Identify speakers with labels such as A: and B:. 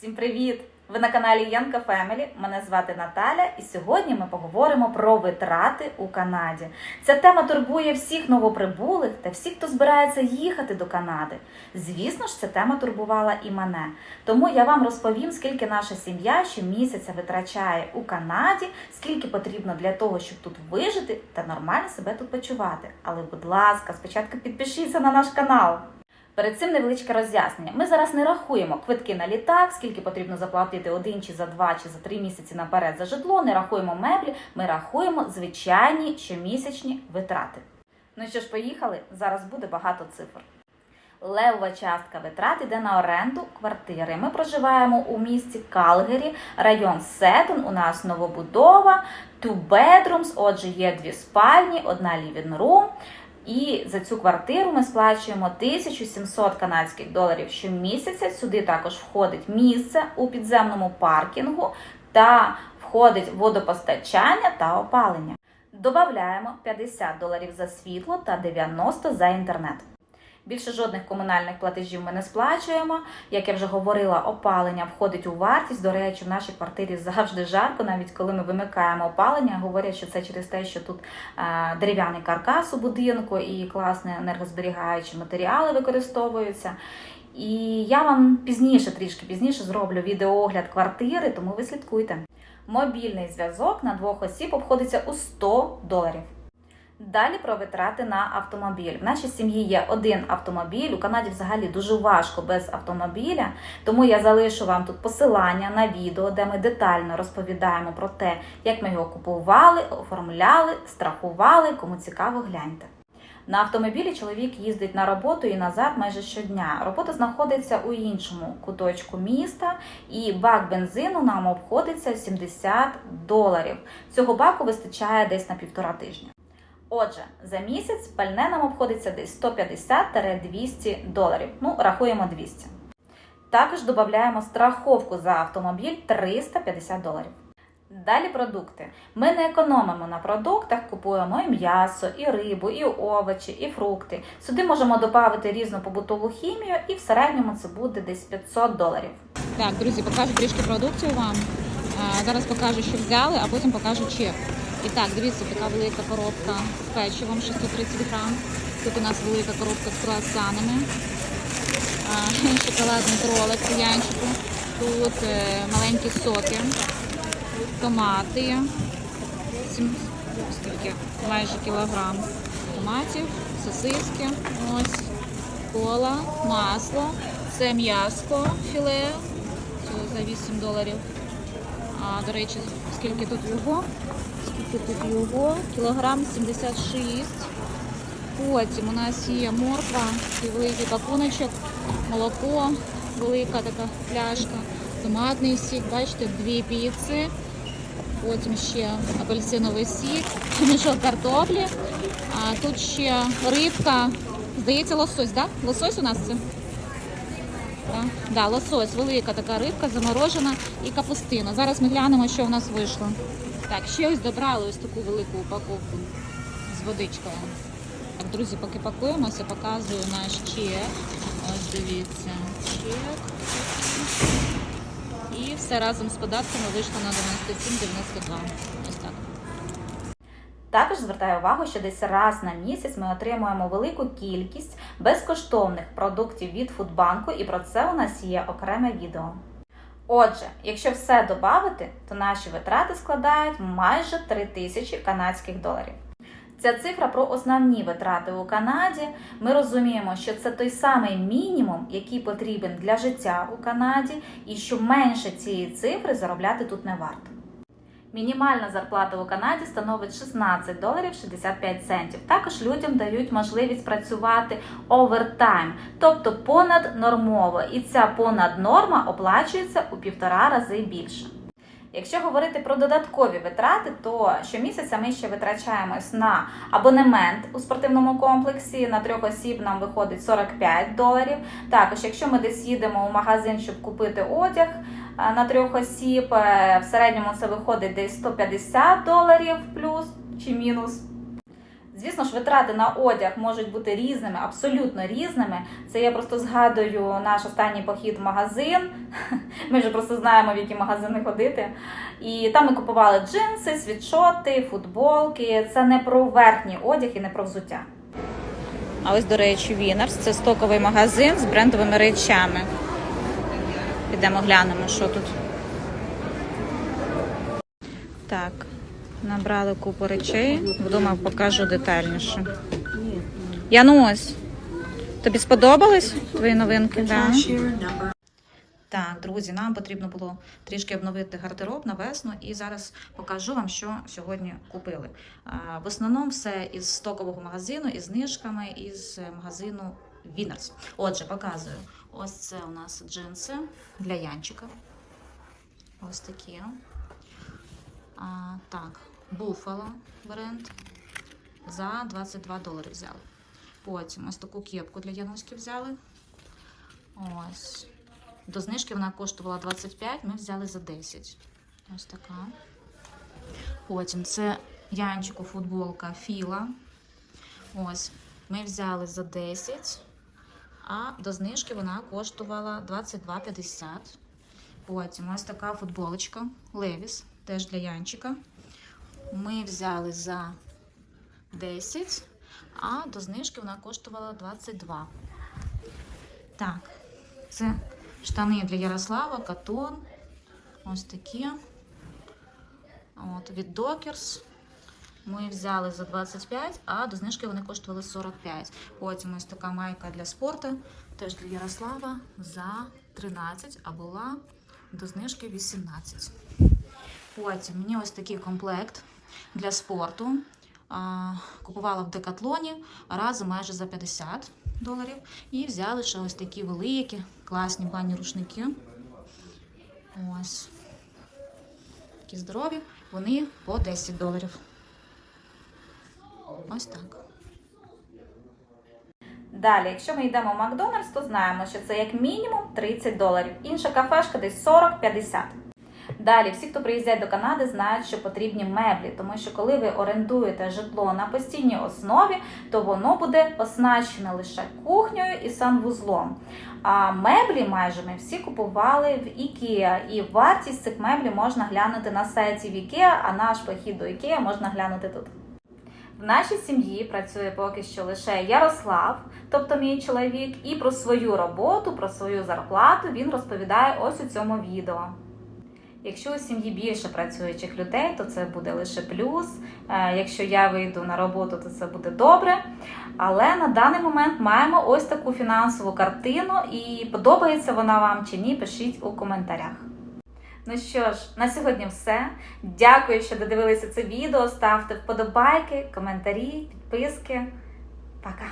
A: Всім привіт! Ви на каналі Янка Фемелі. Мене звати Наталя, і сьогодні ми поговоримо про витрати у Канаді. Ця тема турбує всіх новоприбулих та всіх, хто збирається їхати до Канади. Звісно ж, ця тема турбувала і мене. Тому я вам розповім, скільки наша сім'я щомісяця витрачає у Канаді, скільки потрібно для того, щоб тут вижити та нормально себе тут почувати. Але, будь ласка, спочатку підпишіться на наш канал. Перед цим невеличке роз'яснення. Ми зараз не рахуємо квитки на літак, скільки потрібно заплатити один чи за два, чи за три місяці наперед за житло, не рахуємо меблі, ми рахуємо звичайні щомісячні витрати. Ну що ж, поїхали? Зараз буде багато цифр. Левова частка витрат йде на оренду квартири. Ми проживаємо у місті Калгері, район Сетон. У нас новобудова, two bedrooms, отже, є дві спальні, одна living room. І за цю квартиру ми сплачуємо 1700 канадських доларів щомісяця. Сюди також входить місце у підземному паркінгу та входить водопостачання та опалення. Добавляємо 50 доларів за світло та 90 за інтернет. Більше жодних комунальних платежів ми не сплачуємо. Як я вже говорила, опалення входить у вартість. До речі, в нашій квартирі завжди жарко, навіть коли ми вимикаємо опалення. Говорять, що це через те, що тут е, дерев'яний каркас у будинку і класні енергозберігаючі матеріали використовуються. І я вам пізніше, трішки пізніше, зроблю відеоогляд квартири, тому ви слідкуйте. Мобільний зв'язок на двох осіб обходиться у 100 доларів. Далі про витрати на автомобіль. В нашій сім'ї є один автомобіль. У Канаді взагалі дуже важко без автомобіля, тому я залишу вам тут посилання на відео, де ми детально розповідаємо про те, як ми його купували, оформляли, страхували. Кому цікаво, гляньте. На автомобілі чоловік їздить на роботу і назад майже щодня. Робота знаходиться у іншому куточку міста, і бак бензину нам обходиться 70 доларів. Цього баку вистачає десь на півтора тижня. Отже, за місяць пальне нам обходиться десь 150-200 доларів. Ну, рахуємо 200. Також додаємо страховку за автомобіль 350 доларів. Далі продукти. Ми не економимо на продуктах, купуємо і м'ясо, і рибу, і овочі, і фрукти. Сюди можемо додати різну побутову хімію, і в середньому це буде десь 500 доларів.
B: Так, друзі, покажу трішки продукцію вам. Зараз покажу, що взяли, а потім покажу чек. І так, дивіться, така велика коробка з печивом 630 грам. Тут у нас велика коробка з круасанами. Шоколадний кролик янчику. Тут е, маленькі соки, томати. Скільки? Майже кілограм томатів, сосиски. Ось кола, масло, це м'яско, філе, за 8 доларів. А, до речі, скільки тут його? Скільки тут його? Кілограм 76. Потім у нас є морква, великий пакуночок, молоко, велика така пляшка, томатний сік, бачите, дві піци. Потім ще апельсиновий сік, мішок картоплі. А тут ще рибка. Здається, лосось, так? Да? Лосось у нас це? Да, лосось, велика така рибка, заморожена і капустина. Зараз ми глянемо, що в нас вийшло. Так, ще ось добрали ось таку велику упаковку з водичкою. Так, друзі, поки пакуємося, показую наш чек. Ось дивіться, чек. І все разом з податками вийшло на 97,92. Ось так.
A: Також звертаю увагу, що десь раз на місяць ми отримуємо велику кількість безкоштовних продуктів від Фудбанку, і про це у нас є окреме відео. Отже, якщо все додати, то наші витрати складають майже 3000 канадських доларів. Ця цифра про основні витрати у Канаді. Ми розуміємо, що це той самий мінімум, який потрібен для життя у Канаді, і що менше цієї цифри заробляти тут не варто. Мінімальна зарплата у Канаді становить 16 доларів 65 центів. Також людям дають можливість працювати овертайм, тобто понаднормово, і ця понаднорма оплачується у півтора рази більше. Якщо говорити про додаткові витрати, то щомісяця ми ще витрачаємось на абонемент у спортивному комплексі. На трьох осіб нам виходить 45 доларів. Також, якщо ми десь їдемо у магазин, щоб купити одяг на трьох осіб, е, в середньому це виходить десь 150 доларів плюс чи мінус. Звісно ж, витрати на одяг можуть бути різними, абсолютно різними. Це я просто згадую наш останній похід в магазин. Ми вже просто знаємо, в які магазини ходити. І там ми купували джинси, світшоти, футболки. Це не про верхній одяг і не про взуття.
B: А ось, до речі, Вінерс це стоковий магазин з брендовими речами. Підемо глянемо, що тут. Так, набрали купу речей. Вдома покажу детальніше. Янусь, тобі сподобались твої новинки? Да? Так, друзі, нам потрібно було трішки обновити гардероб на весну, і зараз покажу вам, що сьогодні купили. В основному все із стокового магазину, із знижками, із е, магазину Winners. Отже, показую. Ось це у нас джинси для Янчика. Ось такі. А, так, Buffalo бренд за 22 долари взяли. Потім ось таку кепку для Януськи взяли. Ось. До знижки вона коштувала 25, ми взяли за 10. Ось така. Потім це Янчику футболка Філа. Ось. Ми взяли за 10, а до знижки вона коштувала 22,50. Потім ось така футболочка Левіс, теж для Янчика. Ми взяли за 10, а до знижки вона коштувала 22. Так, це штани для Ярослава, катон. Ось такі. От, від Dockers. Ми взяли за 25, а до знижки вони коштували 45. Потім ось така майка для спорту, теж для Ярослава за 13, а була до знижки 18. Потім мені ось такий комплект для спорту. Купувала в Декатлоні разом майже за 50 доларів. І взяли ще ось такі великі, класні банні рушники. Ось. Такі здорові. Вони по 10 доларів. Ось так.
A: Далі, якщо ми йдемо в Макдональдс, то знаємо, що це як мінімум 30 доларів. Інша кафешка десь 40-50. Далі, всі, хто приїздять до Канади, знають, що потрібні меблі, тому що коли ви орендуєте житло на постійній основі, то воно буде оснащене лише кухнею і санвузлом. А меблі майже ми всі купували в IKEA, і вартість цих меблів можна глянути на сайті в IKEA, а наш похід до IKEA можна глянути тут. В нашій сім'ї працює поки що лише Ярослав, тобто мій чоловік, і про свою роботу, про свою зарплату він розповідає ось у цьому відео. Якщо у сім'ї більше працюючих людей, то це буде лише плюс. Е, Якщо я вийду на роботу, то це буде добре. Але на даний момент маємо ось таку фінансову картину, і подобається вона вам чи ні, пишіть у коментарях. Ну що ж, на сьогодні все. Дякую, що додивилися це відео. Ставте вподобайки, коментарі, підписки. Пока!